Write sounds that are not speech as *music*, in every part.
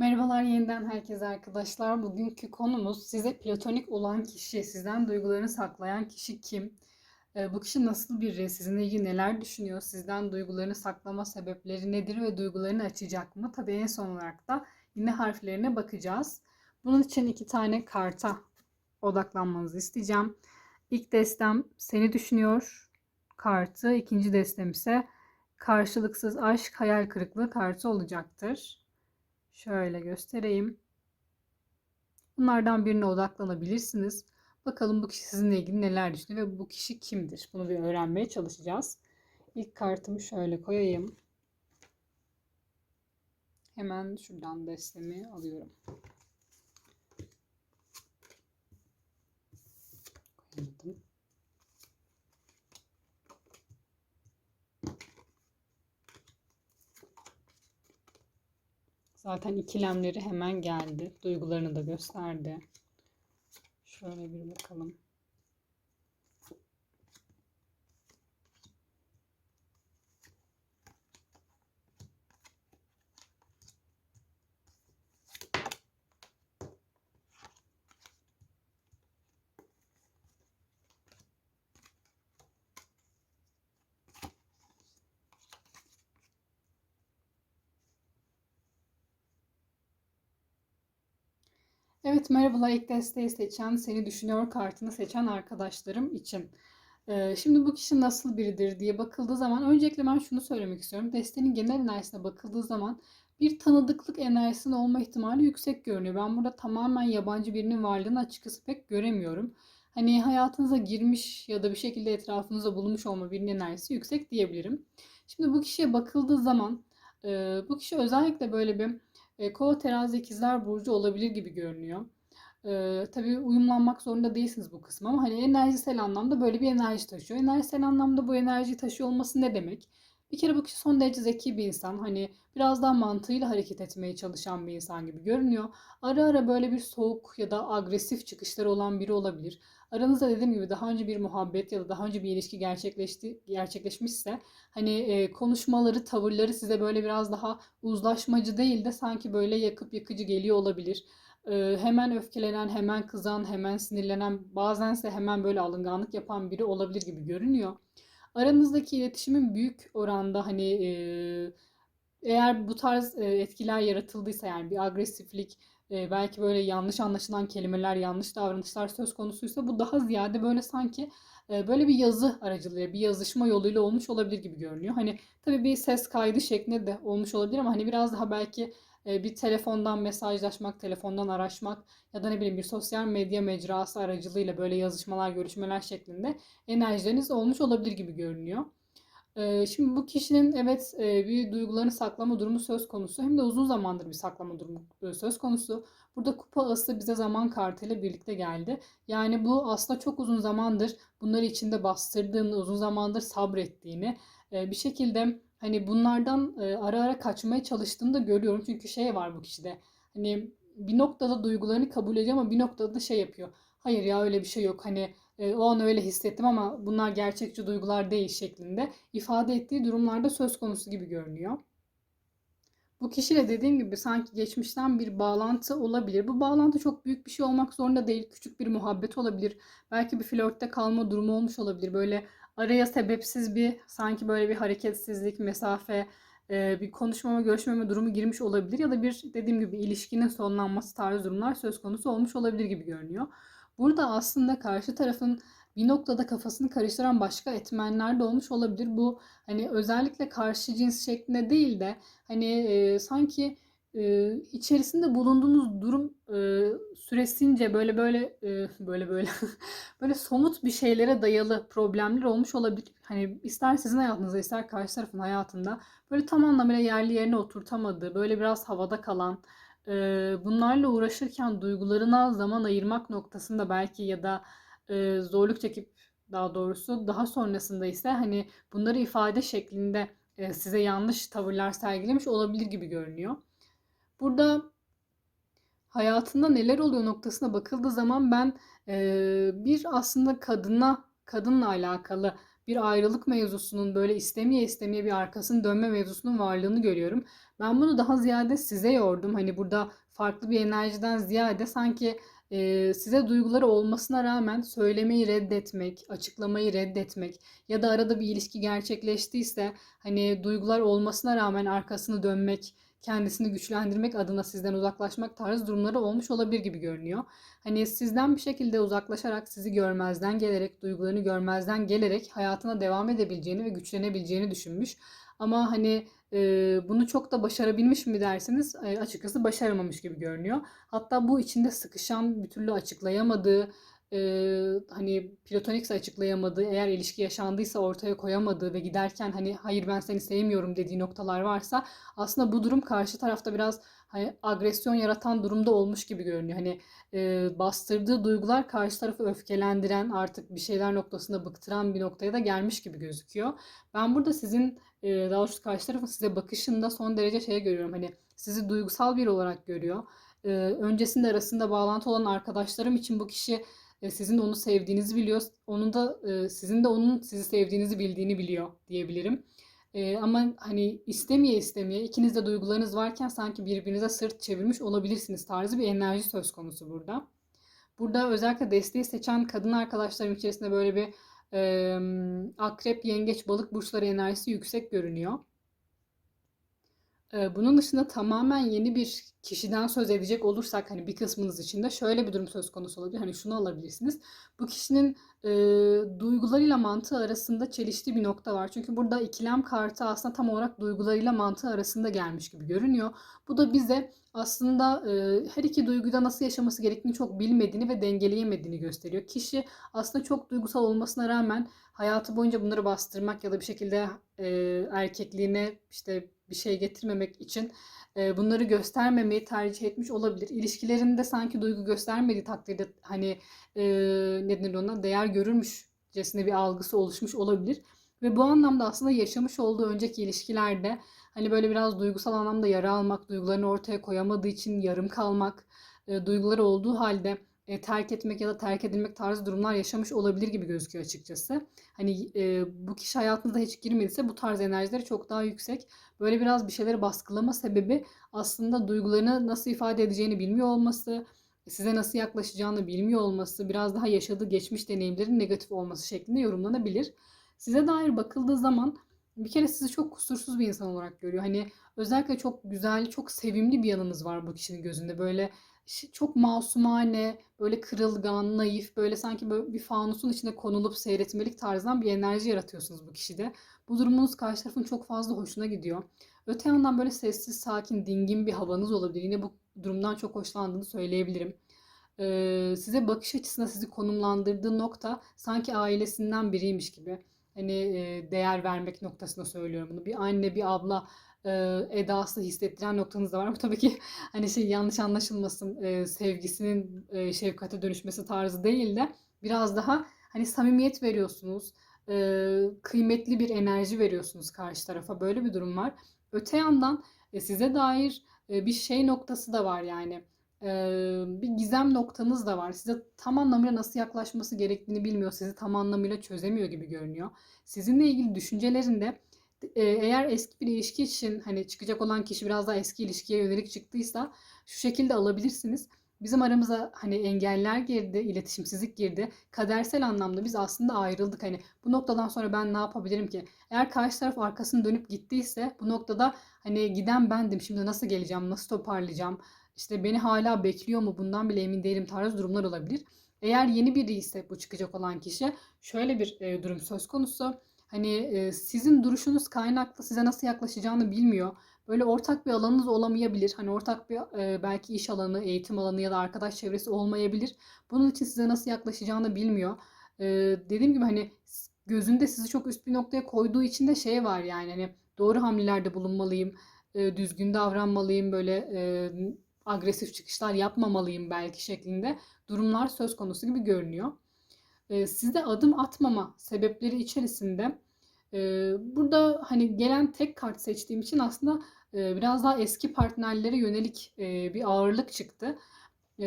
Merhabalar yeniden herkese arkadaşlar. Bugünkü konumuz size platonik olan kişi, sizden duygularını saklayan kişi kim? Ee, bu kişi nasıl biri, sizinle ilgili neler düşünüyor, sizden duygularını saklama sebepleri nedir ve duygularını açacak mı? Tabii en son olarak da yine harflerine bakacağız. Bunun için iki tane karta odaklanmanızı isteyeceğim. İlk destem seni düşünüyor kartı, ikinci destem ise karşılıksız aşk, hayal kırıklığı kartı olacaktır. Şöyle göstereyim. Bunlardan birine odaklanabilirsiniz. Bakalım bu kişi sizinle ilgili neler düşünüyor ve bu kişi kimdir? Bunu bir öğrenmeye çalışacağız. İlk kartımı şöyle koyayım. Hemen şuradan destemi alıyorum. Koyalım. Zaten ikilemleri hemen geldi. Duygularını da gösterdi. Şöyle bir bakalım. Evet merhabalar ilk desteği seçen, seni düşünüyor kartını seçen arkadaşlarım için. Ee, şimdi bu kişi nasıl biridir diye bakıldığı zaman öncelikle ben şunu söylemek istiyorum. Desteğin genel enerjisine bakıldığı zaman bir tanıdıklık enerjisinin olma ihtimali yüksek görünüyor. Ben burada tamamen yabancı birinin varlığını açıkçası pek göremiyorum. Hani hayatınıza girmiş ya da bir şekilde etrafınızda bulunmuş olma birinin enerjisi yüksek diyebilirim. Şimdi bu kişiye bakıldığı zaman e, bu kişi özellikle böyle bir e, Kova terazi ikizler burcu olabilir gibi görünüyor. E, tabii uyumlanmak zorunda değilsiniz bu kısma ama hani enerjisel anlamda böyle bir enerji taşıyor. Enerjisel anlamda bu enerjiyi taşıyor olması ne demek? Bir kere bu kişi son derece zeki bir insan. Hani biraz daha mantığıyla hareket etmeye çalışan bir insan gibi görünüyor. Ara ara böyle bir soğuk ya da agresif çıkışları olan biri olabilir. Aranızda dediğim gibi daha önce bir muhabbet ya da daha önce bir ilişki gerçekleşti gerçekleşmişse hani e, konuşmaları, tavırları size böyle biraz daha uzlaşmacı değil de sanki böyle yakıp yakıcı geliyor olabilir. E, hemen öfkelenen, hemen kızan, hemen sinirlenen, bazense hemen böyle alınganlık yapan biri olabilir gibi görünüyor. Aranızdaki iletişimin büyük oranda hani e, eğer bu tarz e, etkiler yaratıldıysa yani bir agresiflik, e, belki böyle yanlış anlaşılan kelimeler, yanlış davranışlar söz konusuysa bu daha ziyade böyle sanki e, böyle bir yazı aracılığıyla, bir yazışma yoluyla olmuş olabilir gibi görünüyor. Hani tabii bir ses kaydı şeklinde de olmuş olabilir ama hani biraz daha belki bir telefondan mesajlaşmak, telefondan araşmak ya da ne bileyim bir sosyal medya mecrası aracılığıyla böyle yazışmalar, görüşmeler şeklinde enerjileriniz olmuş olabilir gibi görünüyor. E, şimdi bu kişinin evet e, bir duygularını saklama durumu söz konusu hem de uzun zamandır bir saklama durumu söz konusu. Burada kupa ası bize zaman kartıyla birlikte geldi. Yani bu aslında çok uzun zamandır bunları içinde bastırdığını, uzun zamandır sabrettiğini bir şekilde Hani bunlardan e, ara ara kaçmaya çalıştığını da görüyorum. Çünkü şey var bu kişide. Hani bir noktada duygularını kabul ediyor ama bir noktada da şey yapıyor. Hayır ya öyle bir şey yok. Hani e, o an öyle hissettim ama bunlar gerçekçi duygular değil şeklinde ifade ettiği durumlarda söz konusu gibi görünüyor. Bu kişiyle dediğim gibi sanki geçmişten bir bağlantı olabilir. Bu bağlantı çok büyük bir şey olmak zorunda değil. Küçük bir muhabbet olabilir. Belki bir flörtte kalma durumu olmuş olabilir. Böyle araya sebepsiz bir sanki böyle bir hareketsizlik, mesafe, e, bir konuşmama, görüşmeme durumu girmiş olabilir ya da bir dediğim gibi ilişkinin sonlanması tarzı durumlar söz konusu olmuş olabilir gibi görünüyor. Burada aslında karşı tarafın bir noktada kafasını karıştıran başka etmenler de olmuş olabilir. Bu hani özellikle karşı cins şeklinde değil de hani e, sanki e, içerisinde bulunduğunuz durum e, süresince böyle böyle e, böyle böyle *laughs* böyle somut bir şeylere dayalı problemler olmuş olabilir. Hani ister sizin hayatınızda ister karşı tarafın hayatında böyle tam anlamıyla yerli yerine oturtamadığı, böyle biraz havada kalan, e, bunlarla uğraşırken duygularına zaman ayırmak noktasında belki ya da e, zorluk çekip daha doğrusu daha sonrasında ise hani bunları ifade şeklinde e, size yanlış tavırlar sergilemiş olabilir gibi görünüyor. Burada hayatında neler oluyor noktasına bakıldığı zaman ben e, bir aslında kadına kadınla alakalı bir ayrılık mevzusunun böyle istemeye istemeye bir arkasını dönme mevzusunun varlığını görüyorum. Ben bunu daha ziyade size yordum. Hani burada farklı bir enerjiden ziyade sanki e, size duyguları olmasına rağmen söylemeyi reddetmek, açıklamayı reddetmek ya da arada bir ilişki gerçekleştiyse hani duygular olmasına rağmen arkasını dönmek, kendisini güçlendirmek adına sizden uzaklaşmak tarzı durumları olmuş olabilir gibi görünüyor. Hani sizden bir şekilde uzaklaşarak sizi görmezden gelerek, duygularını görmezden gelerek hayatına devam edebileceğini ve güçlenebileceğini düşünmüş. Ama hani e, bunu çok da başarabilmiş mi derseniz e, açıkçası başaramamış gibi görünüyor. Hatta bu içinde sıkışan, bir türlü açıklayamadığı, e, hani platonikse açıklayamadığı, eğer ilişki yaşandıysa ortaya koyamadığı ve giderken hani hayır ben seni sevmiyorum dediği noktalar varsa aslında bu durum karşı tarafta biraz hani agresyon yaratan durumda olmuş gibi görünüyor. Hani e, bastırdığı duygular karşı tarafı öfkelendiren, artık bir şeyler noktasında bıktıran bir noktaya da gelmiş gibi gözüküyor. Ben burada sizin e, daha doğrusu karşı tarafın size bakışında son derece şey görüyorum. Hani sizi duygusal biri olarak görüyor. E, öncesinde arasında bağlantı olan arkadaşlarım için bu kişi e, sizin onu sevdiğinizi biliyor. Onun da e, sizin de onun sizi sevdiğinizi bildiğini biliyor diyebilirim. E, ama hani istemeye istemeye ikiniz de duygularınız varken sanki birbirinize sırt çevirmiş olabilirsiniz tarzı bir enerji söz konusu burada. Burada özellikle desteği seçen kadın arkadaşlarım içerisinde böyle bir e, akrep, yengeç, balık burçları enerjisi yüksek görünüyor. Bunun dışında tamamen yeni bir kişiden söz edecek olursak hani bir kısmınız için de şöyle bir durum söz konusu olabilir. Hani şunu alabilirsiniz. Bu kişinin e, duygularıyla mantığı arasında çeliştiği bir nokta var. Çünkü burada ikilem kartı aslında tam olarak duygularıyla mantığı arasında gelmiş gibi görünüyor. Bu da bize aslında e, her iki duyguda nasıl yaşaması gerektiğini çok bilmediğini ve dengeleyemediğini gösteriyor. Kişi aslında çok duygusal olmasına rağmen hayatı boyunca bunları bastırmak ya da bir şekilde e, erkekliğine işte bir şey getirmemek için e, bunları göstermemeyi tercih etmiş olabilir. İlişkilerinde sanki duygu göstermediği takdirde hani e, ne denir ona değer görürmüşcesine bir algısı oluşmuş olabilir. Ve bu anlamda aslında yaşamış olduğu önceki ilişkilerde hani böyle biraz duygusal anlamda yara almak, duygularını ortaya koyamadığı için yarım kalmak, e, duyguları olduğu halde e, terk etmek ya da terk edilmek tarzı durumlar yaşamış olabilir gibi gözüküyor açıkçası. Hani e, bu kişi hayatınıza hiç girmediyse bu tarz enerjileri çok daha yüksek. Böyle biraz bir şeyleri baskılama sebebi aslında duygularını nasıl ifade edeceğini bilmiyor olması, size nasıl yaklaşacağını bilmiyor olması, biraz daha yaşadığı geçmiş deneyimlerin negatif olması şeklinde yorumlanabilir. Size dair bakıldığı zaman bir kere sizi çok kusursuz bir insan olarak görüyor. Hani özellikle çok güzel, çok sevimli bir yanınız var bu kişinin gözünde. Böyle çok masumane, böyle kırılgan, naif, böyle sanki böyle bir fanusun içine konulup seyretmelik tarzdan bir enerji yaratıyorsunuz bu kişide. Bu durumunuz karşı tarafın çok fazla hoşuna gidiyor. Öte yandan böyle sessiz, sakin, dingin bir havanız olabilir. Yine bu durumdan çok hoşlandığını söyleyebilirim. Ee, size bakış açısında sizi konumlandırdığı nokta sanki ailesinden biriymiş gibi. Hani değer vermek noktasına söylüyorum bunu. Bir anne, bir abla edası hissettiren noktanız da var. Bu tabii ki *laughs* hani şey yanlış anlaşılmasın sevgisinin şefkate dönüşmesi tarzı değil de biraz daha hani samimiyet veriyorsunuz. Kıymetli bir enerji veriyorsunuz karşı tarafa. Böyle bir durum var. Öte yandan size dair bir şey noktası da var yani. E, bir gizem noktanız da var. Size tam anlamıyla nasıl yaklaşması gerektiğini bilmiyor. Sizi tam anlamıyla çözemiyor gibi görünüyor. Sizinle ilgili düşüncelerinde eğer eski bir ilişki için hani çıkacak olan kişi biraz daha eski ilişkiye yönelik çıktıysa şu şekilde alabilirsiniz. Bizim aramıza hani engeller girdi, iletişimsizlik girdi. Kadersel anlamda biz aslında ayrıldık. Hani bu noktadan sonra ben ne yapabilirim ki? Eğer karşı taraf arkasını dönüp gittiyse bu noktada hani giden bendim. Şimdi nasıl geleceğim, nasıl toparlayacağım? İşte beni hala bekliyor mu? Bundan bile emin değilim tarzı durumlar olabilir. Eğer yeni biri ise bu çıkacak olan kişi şöyle bir e, durum söz konusu Hani e, sizin duruşunuz kaynaklı size nasıl yaklaşacağını bilmiyor. Böyle ortak bir alanınız olamayabilir. Hani ortak bir e, belki iş alanı, eğitim alanı ya da arkadaş çevresi olmayabilir. Bunun için size nasıl yaklaşacağını bilmiyor. E, dediğim gibi hani gözünde sizi çok üst bir noktaya koyduğu için de şey var yani hani doğru hamlelerde bulunmalıyım, e, düzgün davranmalıyım, böyle e, agresif çıkışlar yapmamalıyım belki şeklinde durumlar söz konusu gibi görünüyor e, sizde adım atmama sebepleri içerisinde e, burada hani gelen tek kart seçtiğim için aslında e, biraz daha eski partnerlere yönelik e, bir ağırlık çıktı.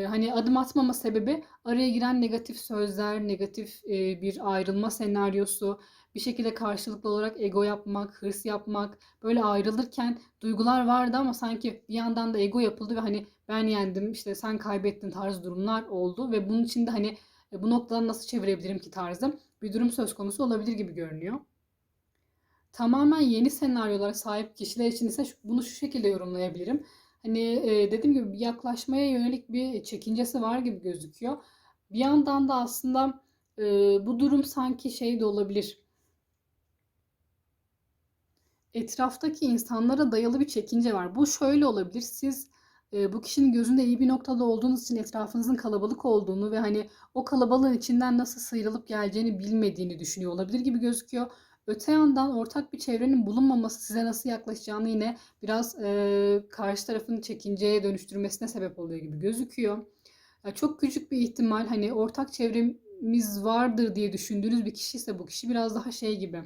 Hani adım atmama sebebi araya giren negatif sözler, negatif bir ayrılma senaryosu, bir şekilde karşılıklı olarak ego yapmak, hırs yapmak, böyle ayrılırken duygular vardı ama sanki bir yandan da ego yapıldı ve hani ben yendim, işte sen kaybettin tarzı durumlar oldu ve bunun için de hani e, bu noktadan nasıl çevirebilirim ki tarzı bir durum söz konusu olabilir gibi görünüyor. Tamamen yeni senaryolara sahip kişiler için ise bunu şu şekilde yorumlayabilirim. Hani e, dediğim gibi yaklaşmaya yönelik bir çekincesi var gibi gözüküyor. Bir yandan da aslında e, bu durum sanki şey de olabilir. Etraftaki insanlara dayalı bir çekince var. Bu şöyle olabilir. Siz e, bu kişinin gözünde iyi bir noktada olduğunuz için etrafınızın kalabalık olduğunu ve hani o kalabalığın içinden nasıl sıyrılıp geleceğini bilmediğini düşünüyor olabilir gibi gözüküyor. Öte yandan ortak bir çevrenin bulunmaması size nasıl yaklaşacağını yine biraz e, karşı tarafın çekinceye dönüştürmesine sebep oluyor gibi gözüküyor. Yani çok küçük bir ihtimal hani ortak çevremiz vardır diye düşündüğünüz bir kişi ise bu kişi biraz daha şey gibi.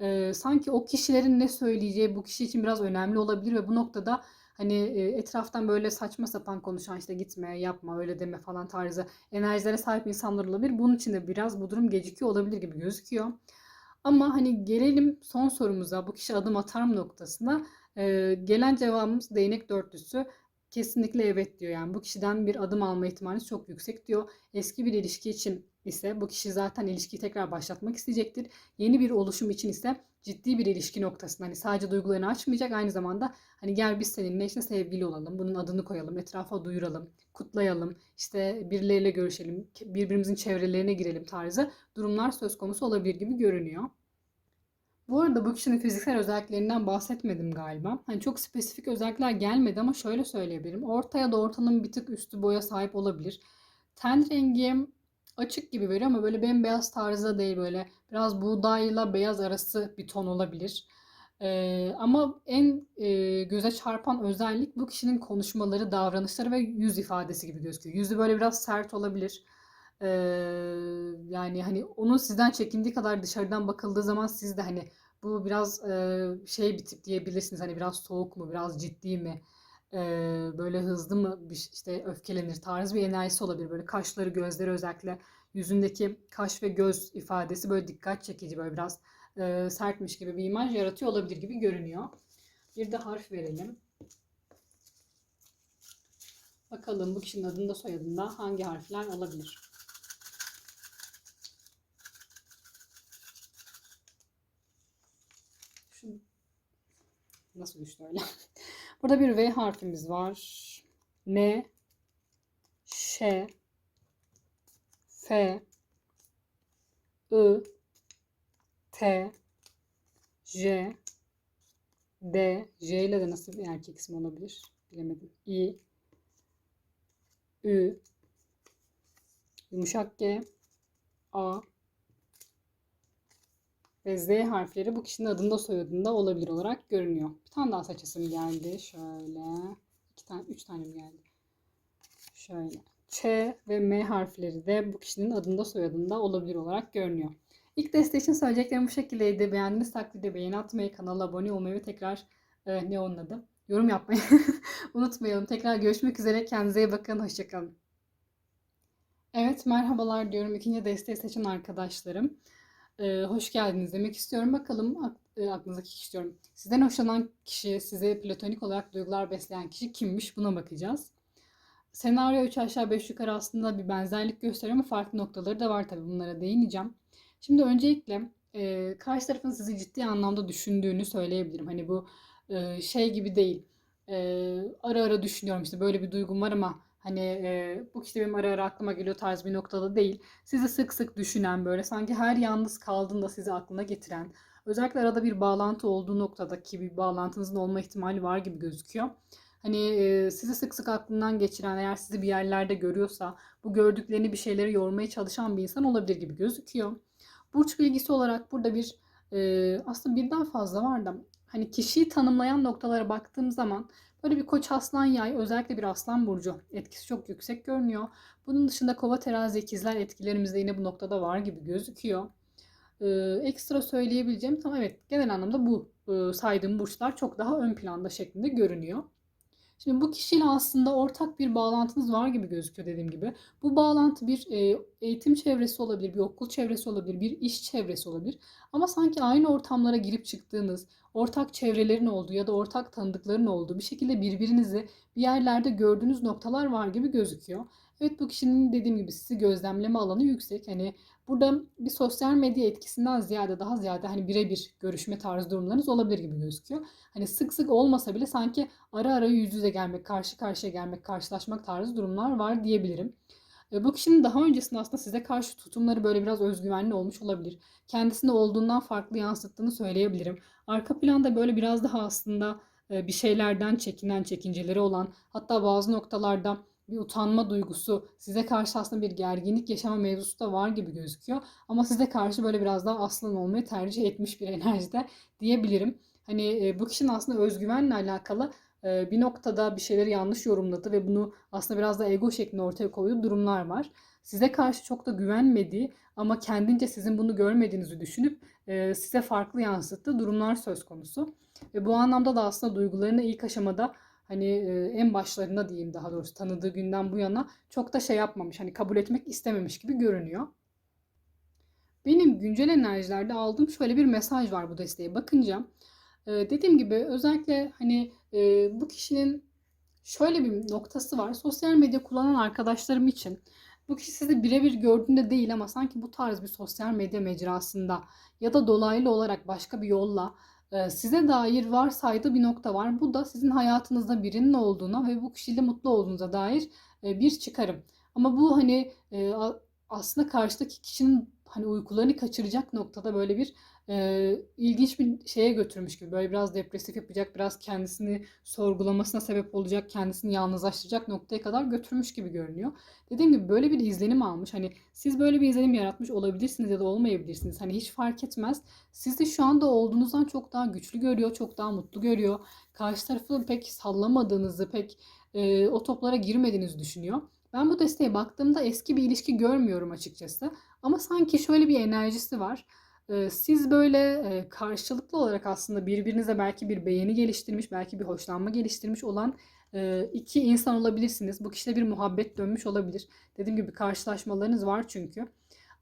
E, sanki o kişilerin ne söyleyeceği bu kişi için biraz önemli olabilir ve bu noktada hani etraftan böyle saçma sapan konuşan işte gitme, yapma, öyle deme falan tarzı enerjilere sahip insanlar olabilir. Bunun için de biraz bu durum gecikiyor olabilir gibi gözüküyor. Ama hani gelelim son sorumuza bu kişi adım atar mı noktasına. Ee, gelen cevabımız değnek dörtlüsü. Kesinlikle evet diyor. Yani bu kişiden bir adım alma ihtimali çok yüksek diyor. Eski bir ilişki için ise bu kişi zaten ilişkiyi tekrar başlatmak isteyecektir. Yeni bir oluşum için ise ciddi bir ilişki noktasında hani sadece duygularını açmayacak aynı zamanda hani gel biz seninle işte sevgili olalım. Bunun adını koyalım, etrafa duyuralım, kutlayalım. işte birileriyle görüşelim, birbirimizin çevrelerine girelim tarzı durumlar söz konusu olabilir gibi görünüyor. Bu arada bu kişinin fiziksel özelliklerinden bahsetmedim galiba. Hani çok spesifik özellikler gelmedi ama şöyle söyleyebilirim. Orta ya da ortanın bir tık üstü boya sahip olabilir. Ten rengi açık gibi veriyor ama böyle bembeyaz tarzda değil böyle biraz buğdayla beyaz arası bir ton olabilir. Ee, ama en e, göze çarpan özellik bu kişinin konuşmaları, davranışları ve yüz ifadesi gibi gözüküyor. Yüzü böyle biraz sert olabilir. Ee, yani hani onun sizden çekindiği kadar dışarıdan bakıldığı zaman siz de hani bu biraz e, şey bir tip diyebilirsiniz. Hani biraz soğuk mu, biraz ciddi mi, e, böyle hızlı mı işte öfkelenir tarzı bir enerjisi olabilir. Böyle kaşları, gözleri özellikle yüzündeki kaş ve göz ifadesi böyle dikkat çekici böyle biraz e, sertmiş gibi bir imaj yaratıyor olabilir gibi görünüyor. Bir de harf verelim. Bakalım bu kişinin adında soyadında hangi harfler olabilir? Şu nasıl düştü öyle? *laughs* Burada bir V harfimiz var. N, Ş, F, I, T, J, D, J ile de nasıl bir erkek ismi olabilir? Bilemedim. I, Ü, yumuşak G, A, Z harfleri bu kişinin adında soyadında olabilir olarak görünüyor. Bir tane daha saçasım geldi. Şöyle. iki tane, üç tane mi geldi? Şöyle. Ç ve M harfleri de bu kişinin adında soyadında olabilir olarak görünüyor. İlk deste için söyleyeceklerim bu şekildeydi. Beğendiğiniz takdirde beğeni atmayı, kanala abone olmayı ve tekrar e, ne onun adı? Yorum yapmayı *laughs* unutmayalım. Tekrar görüşmek üzere. Kendinize iyi bakın. Hoşçakalın. Evet merhabalar diyorum ikinci desteği seçen arkadaşlarım e, hoş geldiniz demek istiyorum. Bakalım aklınızdaki kişi diyorum. Sizden hoşlanan kişi, size platonik olarak duygular besleyen kişi kimmiş buna bakacağız. Senaryo 3 aşağı 5 yukarı aslında bir benzerlik gösteriyor ama farklı noktaları da var tabii bunlara değineceğim. Şimdi öncelikle e, karşı tarafın sizi ciddi anlamda düşündüğünü söyleyebilirim. Hani bu e, şey gibi değil. E, ara ara düşünüyorum işte böyle bir duygum var ama Hani e, bu kişi benim ara ara aklıma geliyor tarz bir noktada değil. Sizi sık sık düşünen böyle sanki her yalnız kaldığında sizi aklına getiren özellikle arada bir bağlantı olduğu noktadaki bir bağlantınızın olma ihtimali var gibi gözüküyor. Hani e, sizi sık sık aklından geçiren eğer sizi bir yerlerde görüyorsa bu gördüklerini bir şeyleri yormaya çalışan bir insan olabilir gibi gözüküyor. Burç bilgisi olarak burada bir e, aslında birden fazla var da hani kişiyi tanımlayan noktalara baktığım zaman Böyle bir koç aslan yay özellikle bir aslan burcu etkisi çok yüksek görünüyor. Bunun dışında kova terazi ikizler etkilerimiz de yine bu noktada var gibi gözüküyor. Ee, ekstra söyleyebileceğim tamam evet genel anlamda bu e, saydığım burçlar çok daha ön planda şeklinde görünüyor. Şimdi bu kişiyle aslında ortak bir bağlantınız var gibi gözüküyor dediğim gibi. Bu bağlantı bir e, eğitim çevresi olabilir, bir okul çevresi olabilir, bir iş çevresi olabilir. Ama sanki aynı ortamlara girip çıktığınız, ortak çevrelerin olduğu ya da ortak tanıdıkların olduğu bir şekilde birbirinizi bir yerlerde gördüğünüz noktalar var gibi gözüküyor. Evet bu kişinin dediğim gibi sizi gözlemleme alanı yüksek. Hani burada bir sosyal medya etkisinden ziyade daha ziyade hani birebir görüşme tarzı durumlarınız olabilir gibi gözüküyor. Hani sık sık olmasa bile sanki ara ara yüz yüze gelmek, karşı karşıya gelmek, karşılaşmak tarzı durumlar var diyebilirim. E, bu kişinin daha öncesinde aslında size karşı tutumları böyle biraz özgüvenli olmuş olabilir. Kendisini olduğundan farklı yansıttığını söyleyebilirim. Arka planda böyle biraz daha aslında e, bir şeylerden çekinen, çekinceleri olan, hatta bazı noktalarda bir utanma duygusu, size karşı aslında bir gerginlik yaşama mevzusu da var gibi gözüküyor. Ama size karşı böyle biraz daha aslan olmayı tercih etmiş bir *laughs* enerjide diyebilirim. Hani e, bu kişinin aslında özgüvenle alakalı e, bir noktada bir şeyleri yanlış yorumladı ve bunu aslında biraz da ego şeklinde ortaya koyduğu durumlar var. Size karşı çok da güvenmediği ama kendince sizin bunu görmediğinizi düşünüp e, size farklı yansıttığı durumlar söz konusu. Ve bu anlamda da aslında duygularını ilk aşamada hani en başlarında diyeyim daha doğrusu tanıdığı günden bu yana çok da şey yapmamış. Hani kabul etmek istememiş gibi görünüyor. Benim güncel enerjilerde aldığım şöyle bir mesaj var bu desteğe bakınca. dediğim gibi özellikle hani bu kişinin şöyle bir noktası var. Sosyal medya kullanan arkadaşlarım için bu kişi sizi birebir gördüğünde değil ama sanki bu tarz bir sosyal medya mecrasında ya da dolaylı olarak başka bir yolla size dair varsaydığı bir nokta var. Bu da sizin hayatınızda birinin olduğuna ve bu kişiyle mutlu olduğunuza dair bir çıkarım. Ama bu hani aslında karşıdaki kişinin hani uykularını kaçıracak noktada böyle bir e, ilginç bir şeye götürmüş gibi. Böyle biraz depresif yapacak, biraz kendisini sorgulamasına sebep olacak, kendisini yalnızlaştıracak noktaya kadar götürmüş gibi görünüyor. Dediğim gibi böyle bir izlenim almış. Hani siz böyle bir izlenim yaratmış olabilirsiniz ya da olmayabilirsiniz. Hani hiç fark etmez. Siz de şu anda olduğunuzdan çok daha güçlü görüyor, çok daha mutlu görüyor. Karşı tarafı pek sallamadığınızı, pek e, o toplara girmediğinizi düşünüyor. Ben bu desteğe baktığımda eski bir ilişki görmüyorum açıkçası. Ama sanki şöyle bir enerjisi var. Siz böyle karşılıklı olarak aslında birbirinize belki bir beğeni geliştirmiş, belki bir hoşlanma geliştirmiş olan iki insan olabilirsiniz. Bu kişide bir muhabbet dönmüş olabilir. Dediğim gibi karşılaşmalarınız var çünkü.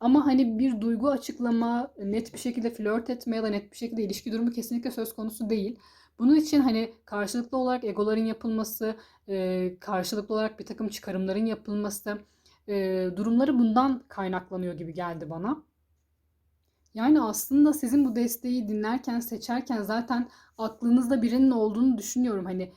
Ama hani bir duygu açıklama, net bir şekilde flört etme ya da net bir şekilde ilişki durumu kesinlikle söz konusu değil. Bunun için hani karşılıklı olarak egoların yapılması, karşılıklı olarak bir takım çıkarımların yapılması, durumları bundan kaynaklanıyor gibi geldi bana. Yani aslında sizin bu desteği dinlerken, seçerken zaten aklınızda birinin olduğunu düşünüyorum. Hani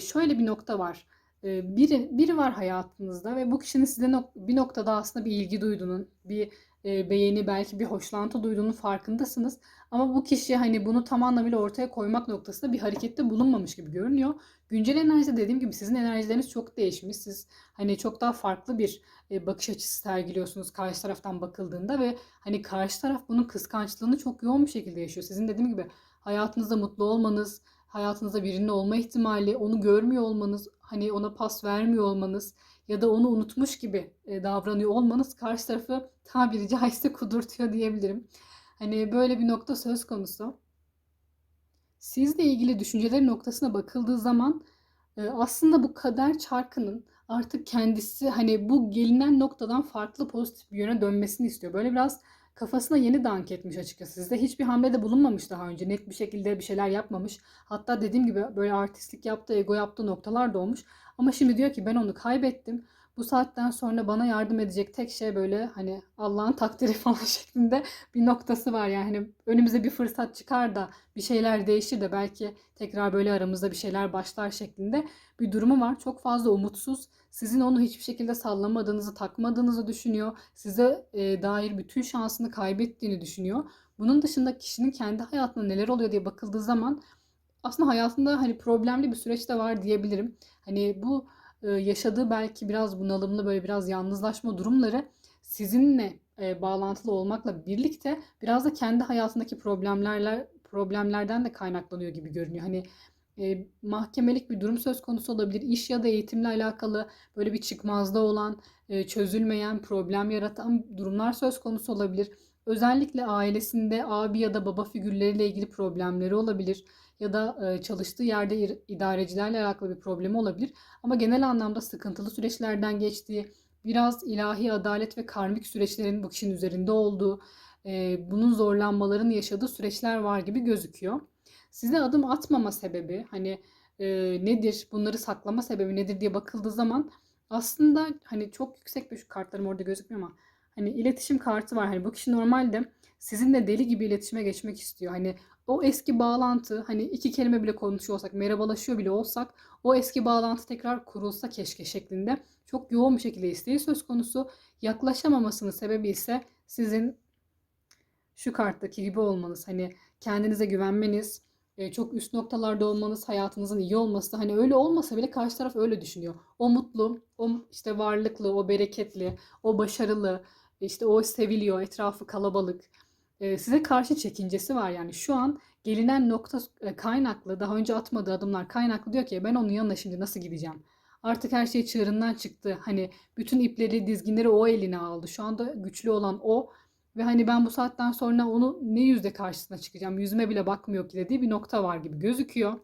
şöyle bir nokta var. Biri, biri var hayatınızda ve bu kişinin size nok- bir noktada aslında bir ilgi duyduğunun, bir e, beğeni, belki bir hoşlantı duyduğunun farkındasınız. Ama bu kişi hani bunu tam anlamıyla ortaya koymak noktasında bir harekette bulunmamış gibi görünüyor. Güncel enerjide dediğim gibi sizin enerjileriniz çok değişmiş. Siz hani çok daha farklı bir e, bakış açısı sergiliyorsunuz karşı taraftan bakıldığında ve hani karşı taraf bunun kıskançlığını çok yoğun bir şekilde yaşıyor. Sizin dediğim gibi hayatınızda mutlu olmanız, hayatınızda birinin olma ihtimali, onu görmüyor olmanız, hani ona pas vermiyor olmanız ya da onu unutmuş gibi e, davranıyor olmanız karşı tarafı tabiri caizse kudurtuyor diyebilirim. Hani böyle bir nokta söz konusu. Sizle ilgili düşünceler noktasına bakıldığı zaman e, aslında bu kader çarkının artık kendisi hani bu gelinen noktadan farklı pozitif bir yöne dönmesini istiyor. Böyle biraz kafasına yeni dank etmiş açıkçası. Sizde hiçbir hamlede bulunmamış daha önce. Net bir şekilde bir şeyler yapmamış. Hatta dediğim gibi böyle artistlik yaptığı, ego yaptığı noktalar da olmuş. Ama şimdi diyor ki ben onu kaybettim. Bu saatten sonra bana yardım edecek tek şey böyle hani Allah'ın takdiri *laughs* falan şeklinde bir noktası var. Yani hani önümüze bir fırsat çıkar da bir şeyler değişir de belki tekrar böyle aramızda bir şeyler başlar şeklinde bir durumu var. Çok fazla umutsuz. Sizin onu hiçbir şekilde sallamadığınızı, takmadığınızı düşünüyor. Size e, dair bütün şansını kaybettiğini düşünüyor. Bunun dışında kişinin kendi hayatında neler oluyor diye bakıldığı zaman aslında hayatında hani problemli bir süreç de var diyebilirim. Hani bu yaşadığı belki biraz bunalımlı böyle biraz yalnızlaşma durumları sizinle bağlantılı olmakla birlikte biraz da kendi hayatındaki problemlerle problemlerden de kaynaklanıyor gibi görünüyor. Hani e, mahkemelik bir durum söz konusu olabilir. İş ya da eğitimle alakalı böyle bir çıkmazda olan, e, çözülmeyen, problem yaratan durumlar söz konusu olabilir. Özellikle ailesinde abi ya da baba figürleriyle ilgili problemleri olabilir ya da e, çalıştığı yerde idarecilerle alakalı bir problemi olabilir. Ama genel anlamda sıkıntılı süreçlerden geçtiği, biraz ilahi adalet ve karmik süreçlerin bu kişinin üzerinde olduğu, e, bunun zorlanmalarını yaşadığı süreçler var gibi gözüküyor. Size adım atmama sebebi hani e, nedir, bunları saklama sebebi nedir diye bakıldığı zaman aslında hani çok yüksek bir şu kartlarım orada gözükmüyor ama hani iletişim kartı var. Hani bu kişi normalde sizinle deli gibi iletişime geçmek istiyor. Hani o eski bağlantı hani iki kelime bile konuşuyor olsak, merhabalaşıyor bile olsak o eski bağlantı tekrar kurulsa keşke şeklinde çok yoğun bir şekilde isteği söz konusu. Yaklaşamamasının sebebi ise sizin şu karttaki gibi olmanız. Hani kendinize güvenmeniz, e, çok üst noktalarda olmanız, hayatınızın iyi olması. Hani öyle olmasa bile karşı taraf öyle düşünüyor. O mutlu, o işte varlıklı, o bereketli, o başarılı, işte o seviliyor, etrafı kalabalık. E, size karşı çekincesi var yani. Şu an gelinen nokta e, kaynaklı, daha önce atmadığı adımlar kaynaklı diyor ki ben onun yanına şimdi nasıl gideceğim? Artık her şey çığırından çıktı. Hani bütün ipleri, dizginleri o eline aldı. Şu anda güçlü olan o ve hani ben bu saatten sonra onu ne yüzde karşısına çıkacağım? Yüzüme bile bakmıyor ki dediği bir nokta var gibi gözüküyor.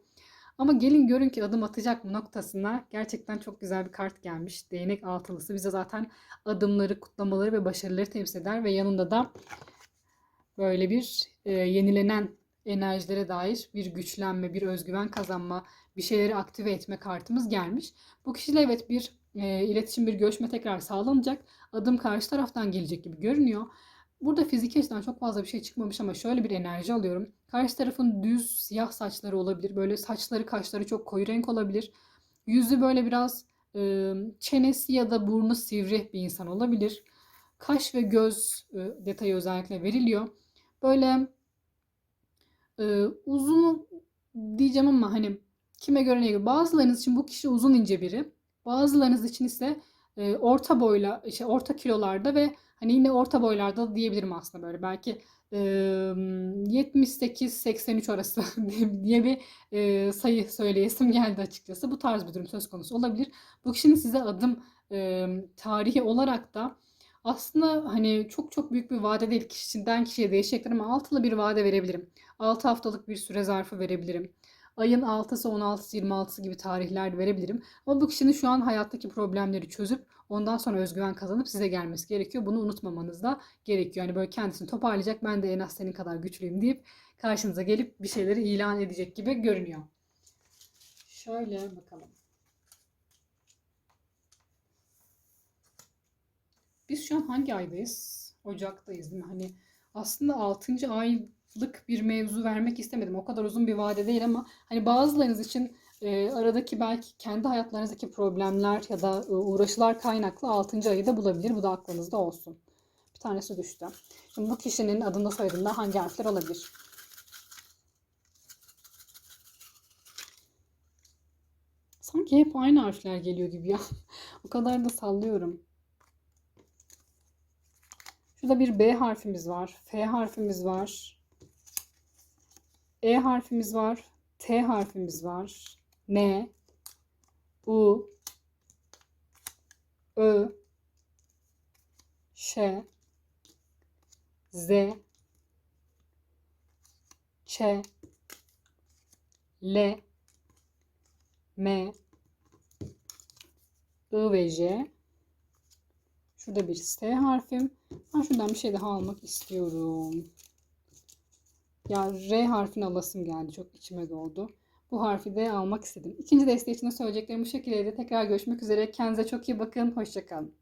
Ama gelin görün ki adım atacak mı noktasına gerçekten çok güzel bir kart gelmiş. Değnek altılısı bize zaten adımları, kutlamaları ve başarıları temsil eder ve yanında da böyle bir e, yenilenen enerjilere dair bir güçlenme, bir özgüven kazanma, bir şeyleri aktive etme kartımız gelmiş. Bu kişiyle evet bir e, iletişim, bir görüşme tekrar sağlanacak. Adım karşı taraftan gelecek gibi görünüyor. Burada fiziki açıdan çok fazla bir şey çıkmamış ama şöyle bir enerji alıyorum. Karşı tarafın düz siyah saçları olabilir. Böyle saçları, kaşları çok koyu renk olabilir. Yüzü böyle biraz e, çenesi ya da burnu sivri bir insan olabilir. Kaş ve göz e, detayı özellikle veriliyor. Böyle e, uzun diyeceğim ama hani kime göre ne göre. Bazılarınız için bu kişi uzun ince biri. Bazılarınız için ise e, orta boyla, işte orta kilolarda ve Hani yine orta boylarda da diyebilirim aslında böyle. Belki e, 78-83 arası *laughs* diye bir e, sayı söyleyesim geldi açıkçası. Bu tarz bir durum söz konusu olabilir. Bu kişinin size adım e, tarihi olarak da aslında hani çok çok büyük bir vade değil kişiden kişiye değişecektir ama altılı bir vade verebilirim. 6 haftalık bir süre zarfı verebilirim. Ayın 6'sı, 16'sı, 26'sı gibi tarihler verebilirim. Ama bu kişinin şu an hayattaki problemleri çözüp ondan sonra özgüven kazanıp size gelmesi gerekiyor. Bunu unutmamanız da gerekiyor. Yani böyle kendisini toparlayacak ben de en az senin kadar güçlüyüm deyip karşınıza gelip bir şeyleri ilan edecek gibi görünüyor. Şöyle bakalım. Biz şu an hangi aydayız? Ocak'tayız değil mi? Hani aslında 6. aylık bir mevzu vermek istemedim. O kadar uzun bir vade değil ama hani bazılarınız için e, aradaki belki kendi hayatlarınızdaki problemler ya da e, uğraşılar kaynaklı 6. ayı da bulabilir. Bu da aklınızda olsun. Bir tanesi düştü. Şimdi bu kişinin adında soyadında hangi harfler olabilir? Sanki hep aynı harfler geliyor gibi ya. *laughs* o kadar da sallıyorum. Şurada bir B harfimiz var. F harfimiz var. E harfimiz var. T harfimiz var. N U Ö Ş Z Ç L M I ve J Şurada bir S harfim. Ben şuradan bir şey daha almak istiyorum. Ya R harfini alasım geldi. Çok içime doldu. Bu harfi de almak istedim. İkinci desteği için de söyleyeceklerim bu şekilde. Tekrar görüşmek üzere. Kendinize çok iyi bakın. Hoşçakalın.